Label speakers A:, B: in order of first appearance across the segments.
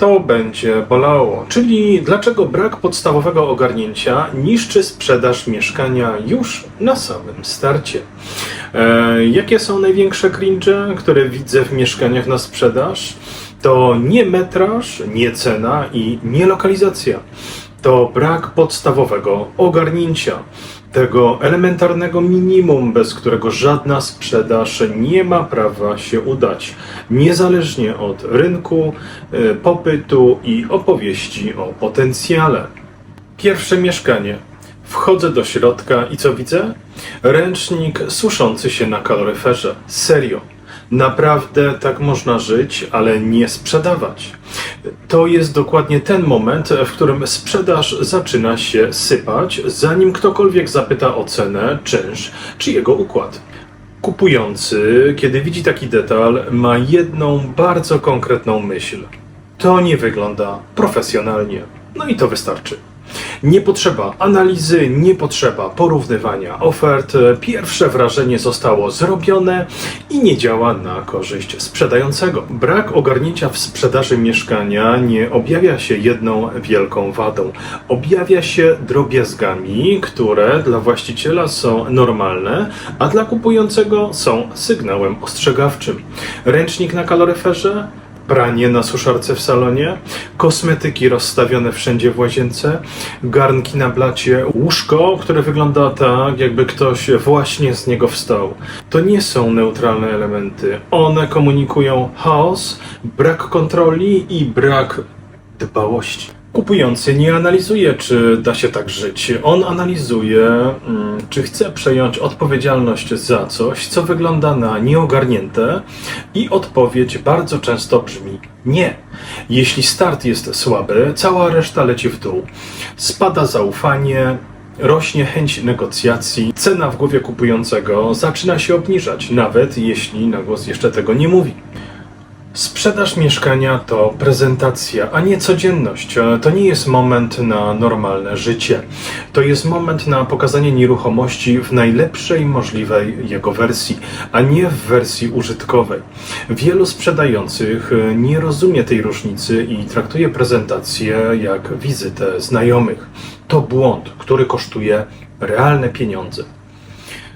A: to będzie bolało. Czyli dlaczego brak podstawowego ogarnięcia niszczy sprzedaż mieszkania już na samym starcie? E, jakie są największe cringe, które widzę w mieszkaniach na sprzedaż? To nie metraż, nie cena i nie lokalizacja. To brak podstawowego ogarnięcia tego elementarnego minimum, bez którego żadna sprzedaż nie ma prawa się udać, niezależnie od rynku, y, popytu i opowieści o potencjale. Pierwsze mieszkanie. Wchodzę do środka i co widzę? Ręcznik suszący się na kaloryferze. Serio. Naprawdę tak można żyć, ale nie sprzedawać. To jest dokładnie ten moment, w którym sprzedaż zaczyna się sypać, zanim ktokolwiek zapyta o cenę, czynsz czy jego układ. Kupujący, kiedy widzi taki detal, ma jedną bardzo konkretną myśl. To nie wygląda profesjonalnie. No i to wystarczy. Nie potrzeba analizy, nie potrzeba porównywania ofert. Pierwsze wrażenie zostało zrobione i nie działa na korzyść sprzedającego. Brak ogarnięcia w sprzedaży mieszkania nie objawia się jedną wielką wadą. Objawia się drobiazgami, które dla właściciela są normalne, a dla kupującego są sygnałem ostrzegawczym. Ręcznik na kaloryferze pranie na suszarce w salonie, kosmetyki rozstawione wszędzie w łazience, garnki na blacie, łóżko, które wygląda tak, jakby ktoś właśnie z niego wstał. To nie są neutralne elementy. One komunikują chaos, brak kontroli i brak dbałości. Kupujący nie analizuje, czy da się tak żyć. On analizuje, mm, czy chce przejąć odpowiedzialność za coś, co wygląda na nieogarnięte, i odpowiedź bardzo często brzmi nie. Jeśli start jest słaby, cała reszta leci w dół. Spada zaufanie, rośnie chęć negocjacji, cena w głowie kupującego zaczyna się obniżać, nawet jeśli na głos jeszcze tego nie mówi. Sprzedaż mieszkania to prezentacja, a nie codzienność. E, To nie jest moment na normalne życie. To jest moment na pokazanie nieruchomości w najlepszej możliwej jego wersji, a nie w wersji użytkowej. Wielu sprzedających e, nie rozumie tej różnicy i traktuje prezentację jak wizytę znajomych. To błąd, który kosztuje realne pieniądze.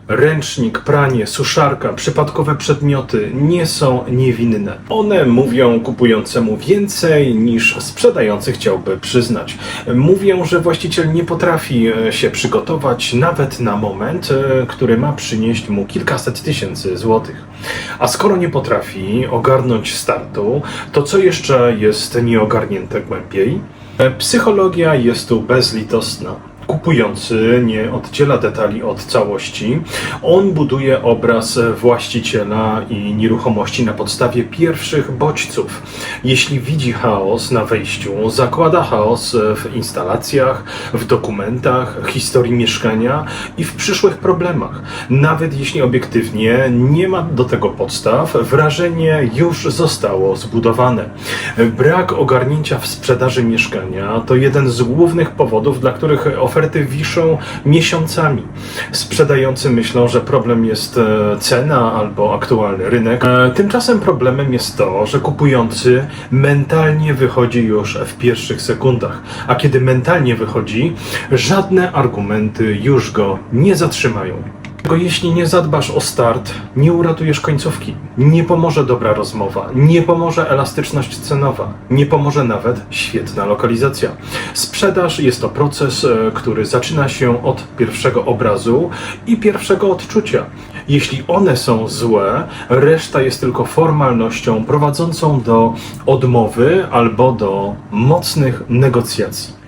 A: Ręcznik, pranie, suszarka, przypadkowe przedmioty nie są niewinne. One mówią kupującemu więcej niż sprzedający chciałby przyznać. Mówią, że właściciel nie potrafi e, się przygotować nawet na moment, e, który ma przynieść mu kilkaset tysięcy złotych. A skoro nie potrafi ogarnąć startu, to co jeszcze jest nieogarnięte głębiej? E, Psychologia jest tu bezlitosna. Kupujący nie oddziela detali od całości. On buduje obraz właściciela i nieruchomości na podstawie pierwszych bodźców. Jeśli widzi chaos na wejściu, zakłada chaos w instalacjach, w dokumentach, historii mieszkania i w przyszłych problemach. Nawet jeśli obiektywnie nie ma do tego podstaw, wrażenie już zostało zbudowane. Brak ogarnięcia w sprzedaży mieszkania to jeden z głównych powodów, dla których oferty wiszą miesiącami. Sprzedający myślą, że problem jest e, cena albo aktualny rynek. E, Tymczasem problemem jest to, że kupujący mentalnie wychodzi już w pierwszych sekundach, a kiedy mentalnie wychodzi, żadne argumenty już go nie zatrzymają. Tylko jeśli nie zadbasz o start, nie uratujesz końcówki. Nie pomoże dobra rozmowa, nie pomoże elastyczność cenowa, nie pomoże nawet świetna lokalizacja. Sprzedaż jest to proces, e, który zaczyna się od pierwszego obrazu i pierwszego odczucia. Jeśli one są złe, reszta jest tylko formalnością prowadzącą do odmowy albo do mocnych negocjacji.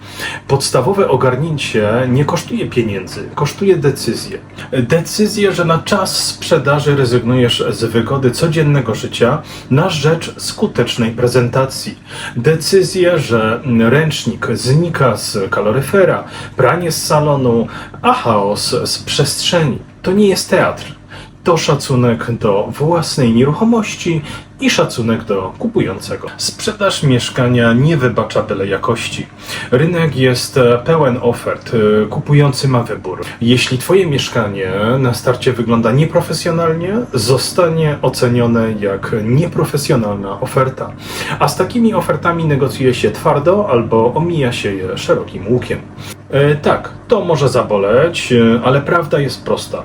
A: Podstawowe ogarnięcie nie kosztuje pieniędzy, kosztuje decyzję. Decyzję, że na czas sprzedaży rezygnujesz z wygody codziennego życia na rzecz skutecznej prezentacji. Decyzję, że ręcznik znika z kaloryfera, pranie z salonu, a chaos z przestrzeni. To nie jest teatr. To szacunek do własnej nieruchomości i szacunek do kupującego. Sprzedaż mieszkania nie wybacza byle jakości. Rynek jest pełen ofert, kupujący ma wybór. Jeśli Twoje mieszkanie na starcie wygląda nieprofesjonalnie, zostanie ocenione jak nieprofesjonalna oferta. A z takimi ofertami negocjuje się twardo albo omija się je szerokim łukiem. E, Tak, to może zaboleć, e, ale prawda jest prosta.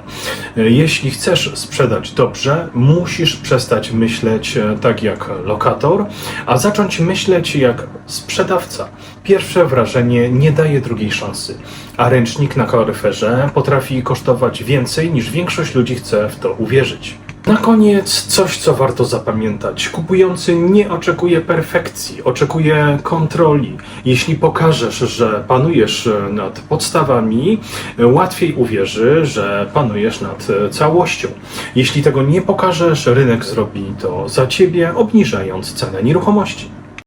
A: E, Jeśli chcesz sprzedać dobrze, musisz przestać myśleć tak jak lokator, a zacząć myśleć jak sprzedawca. Pierwsze wrażenie nie daje drugiej szansy, a ręcznik na kaloryferze potrafi kosztować więcej niż większość ludzi chce w to uwierzyć. Na koniec coś, co warto zapamiętać. Kupujący nie oczekuje perfekcji, oczekuje kontroli. Jeśli pokażesz, że panujesz nad podstawami, łatwiej uwierzy, że panujesz nad całością. Jeśli tego nie pokażesz, rynek zrobi to za ciebie, obniżając cenę nieruchomości.